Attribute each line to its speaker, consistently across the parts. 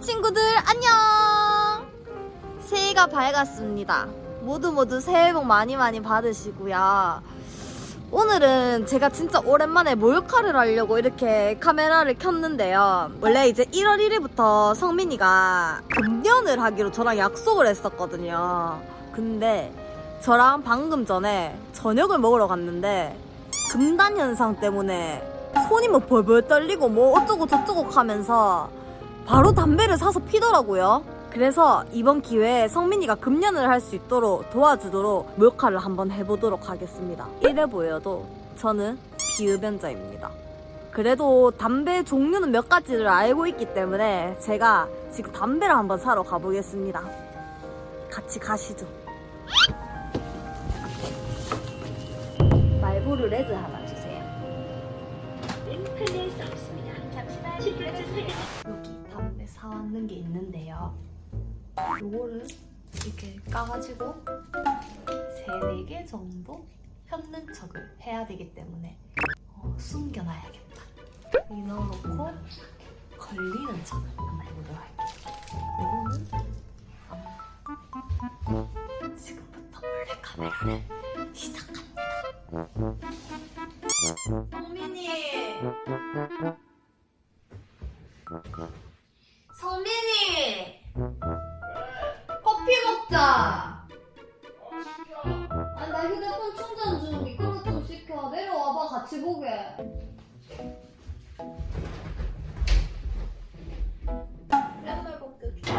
Speaker 1: 친구들 안녕! 새해가 밝았습니다. 모두 모두 새해 복 많이 많이 받으시고요. 오늘은 제가 진짜 오랜만에 몰카를 하려고 이렇게 카메라를 켰는데요. 원래 이제 1월 1일부터 성민이가 금연을 하기로 저랑 약속을 했었거든요. 근데 저랑 방금 전에 저녁을 먹으러 갔는데 금단 현상 때문에 손이 뭐 벌벌 떨리고 뭐 어쩌고 저쩌고 하면서 바로 담배를 사서 피더라고요. 그래서 이번 기회에 성민이가 금연을 할 수 있도록 도와주도록 몰카를 한번 해보도록 하겠습니다. 이래 보여도 저는 비흡연자입니다. 그래도 담배 종류는 몇 가지를 알고 있기 때문에 제가 지금 담배를 한번 사러 가보겠습니다. 같이 가시죠. 말보르 레드 하나 주세요.
Speaker 2: 플레이 수 없습니다. 잠시만 10분 전
Speaker 1: 여기 사왔는 게 있는데요. 요거를 이렇게 까가지고 세네 개 정도 폈는 척을 해야 되기 때문에 어, 숨겨놔야겠다. 여기 넣어놓고 걸리는 척을 한번 해보도록 할게요. 요거는 지금부터 몰래 카메라를 시작합니다. 성민이! 성민이! 커피 먹자! 아니, 나 휴대폰 충전 중. 이걸로 좀 시켜. 내려와봐, 같이 보게. 맨날 벗겨줘.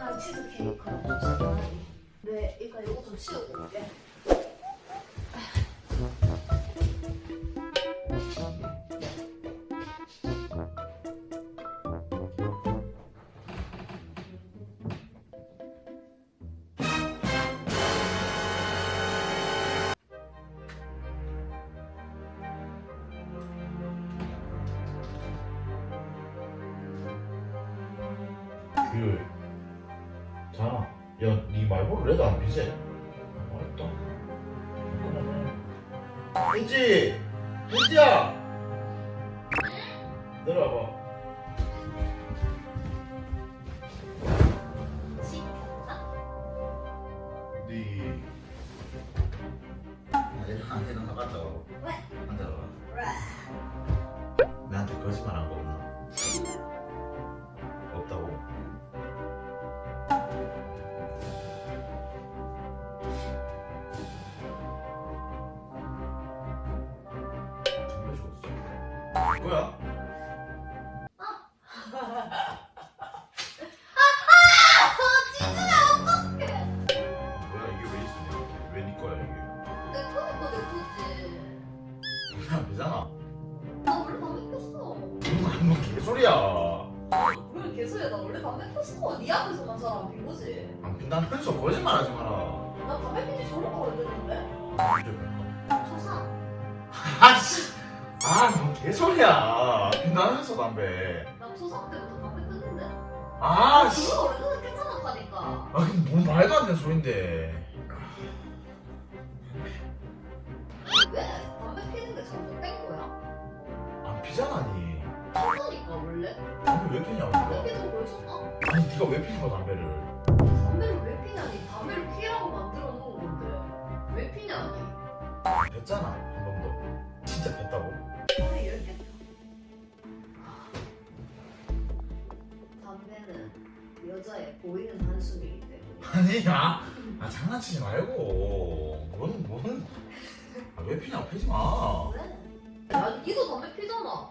Speaker 1: 아, 치즈 케이크 좀 시켜. 네, 일단 이거 좀 올게.
Speaker 3: 말고 레드 안 피세 알았다 우지 우지야 내려와봐? 니 아니 나한테는 나갔다고
Speaker 1: 왜?
Speaker 3: 앉아봐
Speaker 1: 왜?
Speaker 3: 나한테 거짓말한 뭐야? 뭐야 이게 왜 있어? 왜네 거야 이게?
Speaker 1: 내 거니까 내 거지.
Speaker 3: 그냥 되잖아.
Speaker 1: 나 원래 담배 폈어.
Speaker 3: 뭐 개소리야.
Speaker 1: 왜 개소리야? 나 원래 담배 폈어. 네 앞에서만 사람 비고지.
Speaker 3: 안 핀다면서 거짓말하지 마라.
Speaker 1: 나 담배 핀지 졸라 오래됐는데.
Speaker 3: 언제
Speaker 1: 초상.
Speaker 3: 아씨. 아, 뭐 개소리야. 핀다면서 담배.
Speaker 1: 나 초상 때부터 담배 끊는데.
Speaker 3: 아, 씨.
Speaker 1: 그거 오래전에 괜찮았다니까.
Speaker 3: 아, 그럼 뭔 말도 안 되는 소린데.
Speaker 1: 왜? 담배 피는 게 잘못된 거야?
Speaker 3: 안 피잖아, 니.
Speaker 1: 피다니까 원래.
Speaker 3: 담배 왜 피냐고.
Speaker 1: 담배. 피는 걸 줬나?
Speaker 3: 아니, 네가 왜 피는 거야, 담배를.
Speaker 1: 담배를 왜 피냐니? 담배를 피라고 만들어 놓은 건데. 왜 피냐니?
Speaker 3: 폈잖아, 한 번도. 진짜 폈다고?
Speaker 1: 여자의 보이는 한숨이기 때문에.
Speaker 3: 아니, 야. 아, 장난치지 말고. 뭔, 뭔. 아, 왜 피냐고, 피지 마.
Speaker 1: 왜? 야, 니도 담배 피잖아.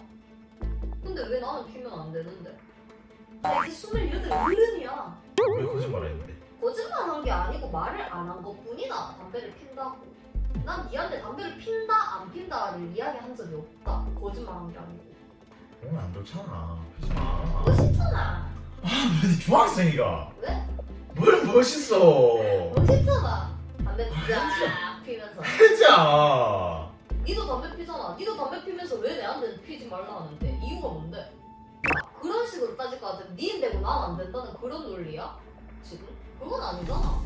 Speaker 1: 근데 왜 나는 피면 안 되는데? 나 이제 28 어른이야.
Speaker 3: 왜 거짓말 했는데?
Speaker 1: 거짓말 한 게 아니고 말을 안 한 것 뿐이다. 담배를 핀다고. 난 니한테 담배를 핀다, 안 핀다를 이야기한 적이 없다. 거짓말 한 게 아니고.
Speaker 3: 오늘 안 좋잖아. 피지 마.
Speaker 1: 멋있잖아.
Speaker 3: 왜 중학생이가?
Speaker 1: 왜?
Speaker 3: 뭘 멋있어?
Speaker 1: 멋있잖아. 담배 쫙 피면서.
Speaker 3: 해자.
Speaker 1: 니도 담배 피잖아. 니도 담배 피면서 왜 내한테는 피지 말라 하는데 이유가 뭔데? 야, 그런 식으로 따질 것 같으면 니는 되고 난 안 된다는 그런 논리야? 지금? 그건 아니잖아.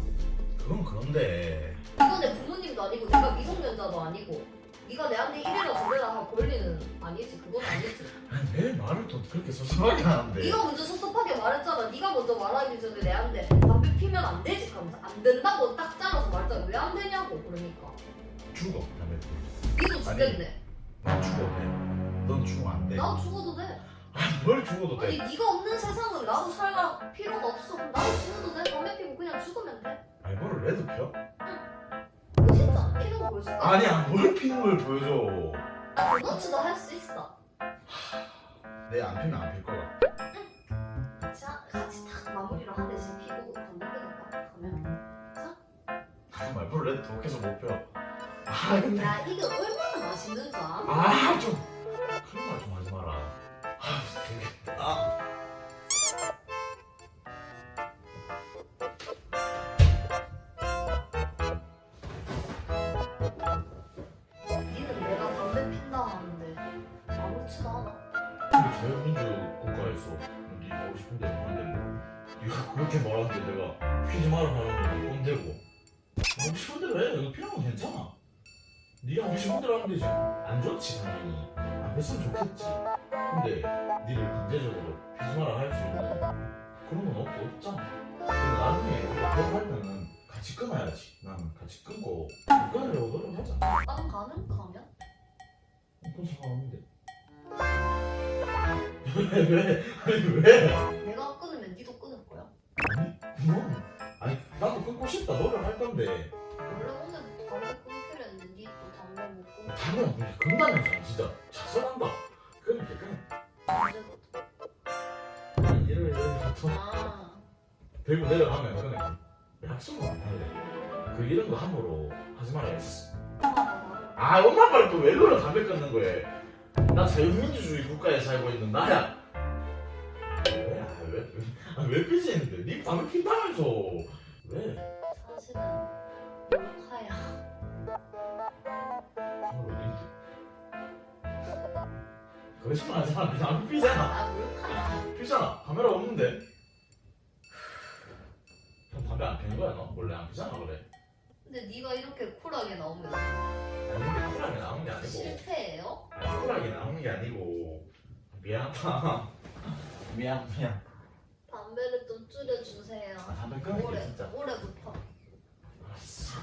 Speaker 3: 그건 그런데
Speaker 1: 이거 내 부모님도 아니고 내가 미성년자도 아니고 네가 내한테 이래라 저래라 할 권리는 아니지. 그건 아니지.
Speaker 3: 아니 내 말을 또 그렇게 섭섭하게 하는데.
Speaker 1: 네가 먼저 섭섭하게 말했잖아. 네가 먼저 말하기 전에 내한테 담배 피면 안 되지. 하면서 안 된다고 딱 잘라서 말했잖아. 왜 안 되냐고 그러니까.
Speaker 3: 죽어 담배
Speaker 1: 니도 죽겠네.
Speaker 3: 난 죽어도 돼넌 죽으면 안돼.
Speaker 1: 나도 죽어도 돼.
Speaker 3: 아니 뭘 죽어도
Speaker 1: 아니
Speaker 3: 돼
Speaker 1: 네가 없는 세상은 나도 살 필요가 없어. 그럼 나도 죽어도 돼. 담배 피고 그냥 죽으면 돼.
Speaker 3: 알보를 왜도 펴?
Speaker 1: 너 진짜 피는 거 보여줄까?
Speaker 3: 아니야 뭘 피는 걸 보여줘.
Speaker 1: 나 도너츠도 할 수 있어.
Speaker 3: 내 안 피면 안 필 거야
Speaker 1: 자 같이 딱 마무리를 하듯이 피고 담배 피니까. 그러면.
Speaker 3: 아, 말보를 내도 독해서 못펴아 근데
Speaker 1: 야 이게 얼마나 맛있는 줄 알아?
Speaker 3: 아좀 자유민주 국가에서 네 하고 싶은데 하는데 네가 그렇게 말하는데 내가 피지 마라 하는 건 꼰대고. 하고 싶은 대로 해. 이거 피는 건 괜찮아. 네가 하고 싶은 대로 하면 되지. 안 좋지 당연히. 안 했으면 좋겠지. 근데 니를 강제적으로 피지 마라 할 수 있는 그런 건 없고 없잖아. 근데 나중에 결혼하면은 같이 끊어야지. 나는 같이 끊고 끊으려고 노력하자.
Speaker 1: 땅 가는 가면?
Speaker 3: 그건 상관없는데 왜 왜? 아니 왜?
Speaker 1: 내가 끊으면 니도 끊을 거야.
Speaker 3: 아니 그건 아니 나도 끊고 싶다. 노력할 건데.
Speaker 1: 원래 오늘 담배 끊기로 했는데 니또 담배 못 끊고
Speaker 3: 당연 그게 금단이잖아 진짜. 작살난다. 끊을 게 끊어 이러면 또.
Speaker 1: 아.
Speaker 3: 들고 내려가면 끊을게 약속은 안 할래 그 이런 거 함부로 하지 말아야지. 아 엄마 말또왜 그래 담배 끊는 거에 나 자유민주주의 국가에 살고 있는 나야 왜? 아, 왜? 아, 왜 피지 했는데 니 담배 핀다면서 왜?
Speaker 1: 사실은 몰카야
Speaker 3: 정말 어딘데? 거짓말 마. 니 담배 피잖아.
Speaker 1: 아 몰카야
Speaker 3: 피잖아. 카메라 없는데. 형 담배 안 피는 거야 너? 원래 안 피잖아 그래.
Speaker 1: 근데 네가 이렇게 쿨하게 나오면
Speaker 3: 아니 쿨하게 나온 게 아니고
Speaker 1: 실패예요?
Speaker 3: 쿨하게 나온 게 아니고 미안하다 미안 미안
Speaker 1: 담배를 좀 줄여주세요.
Speaker 3: 아, 담배 끊을게,
Speaker 1: 올해,
Speaker 3: 진짜.
Speaker 1: 올해부터.
Speaker 3: 알았어.